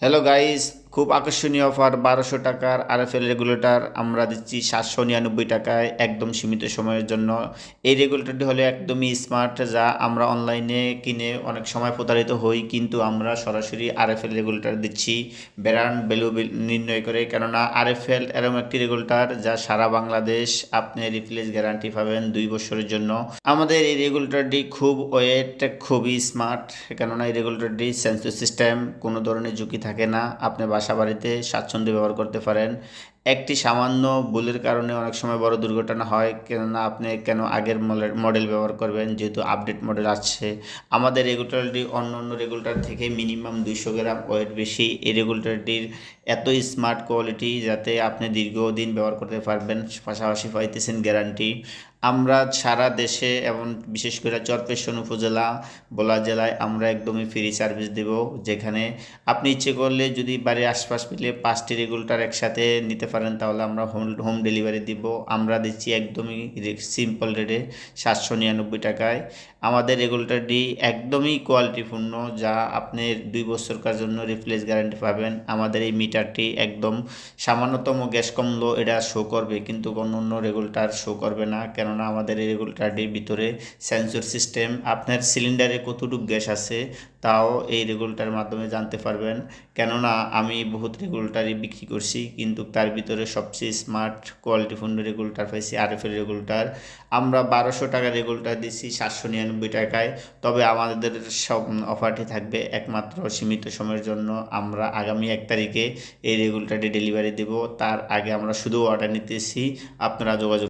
hello guys. খুব আকর্ষণীয় offer, বারোশো টাকার আরএফএল রেগুলেটর। আমরা দিচ্ছি সাতশো নিরানব্বই টাকায় একদম সীমিত সময়ের জন্য। এই রেগুলেটরটি হলো একদমই স্মার্ট, যা আমরা অনলাইনে কিনে অনেক সময় প্রতারিত হই, কিন্তু আমরা সরাসরি আরএফএল রেগুলেটর দিচ্ছি। ব্র্যান্ড ভ্যালু নির্ণয় করে, কেননা আরএফএল এরকম একটি রেগুলেটর যা সারা বাংলাদেশ আপনি রিপ্লেস গ্যারান্টি পাবেন দুই বছরের জন্য। আমাদের এই রেগুলেটরটি খুব ওয়েট, খুবই স্মার্ট, কেননা এই রেগুলেটরটি সেন্সর সিস্টেম, কোনো ধরনের ঝুঁকি থাকে না। আপনি বাসা বাড়িতে স্বাচ্ছন্দ্য ব্যবহার করতে পারেন। একটি সামান্য ভুলের কারণে অনেক সময় বড় দুর্ঘটনা হয়। কেননা আপনি কেন আগের মডেল ব্যবহার করবেন? যেহেতু আপডেট মডেল আসছে। আমাদের রেগুলেটরটি অন্য অন্য রেগুলেটর থেকে মিনিমাম দুইশো গ্রাম ওয়েট বেশি। এই রেগুলেটরটির এত স্মার্ট কোয়ালিটি যাতে আপনি দীর্ঘদিন ব্যবহার করতে পারবেন। পাশাপাশি পাইতেছেন গ্যারান্টি আমরা সারা দেশে এবং বিশেষ করে চরপেশন উপজেলা, বোলা জেলায় আমরা একদমই ফ্রি সার্ভিস দেব। যেখানে আপনি ইচ্ছে করলে যদি বাড়ির আশপাশ পেলে পাঁচটি রেগুলেটর একসাথে নিতে পারেন, তাহলে আমরা হোম হোম ডেলিভারি দিব। আমরা দিচ্ছি একদমই সিম্পল রেটে সাতশো নিরানব্বই টাকায়। আমাদের রেগুলেটরটি একদমই কোয়ালিটিপূর্ণ যা আপনি দুই বছরকার জন্য রিপ্লেস গ্যারান্টি পাবেন। আমাদের এই মিটারটি একদম সামান্যতম গ্যাস কমলো এটা শো করবে, কিন্তু অন্য অন্য রেগুলেটার শো করবে না। কেননা আমাদের এই রেগুলেটারটির ভিতরে সেন্সর সিস্টেম আপনার সিলিন্ডারে কতটুকু গ্যাস আছে তাও এই রেগুলেটার মাধ্যমে জানতে পারবেন। কেননা আমি বহুত রেগুলেটারই বিক্রি করছি, কিন্তু তার ভিতরে সবচেয়ে স্মার্ট কোয়ালিটিপূর্ণ রেগুলেটার পাইছি আরএফএল রেগুলেটার। আমরা বারোশো টাকা রেগুলেটার দিচ্ছি সাতশো নিরানব্বই টাকায়। তবে আমাদের সব অফারটি থাকবে একমাত্র সীমিত সময়ের জন্য। আমরা আগামী এক তারিখে এই রেগুলেটারটি ডেলিভারি দেব। তার আগে আমরা শুধু অর্ডার নিতেছি। আপনারা যোগাযোগ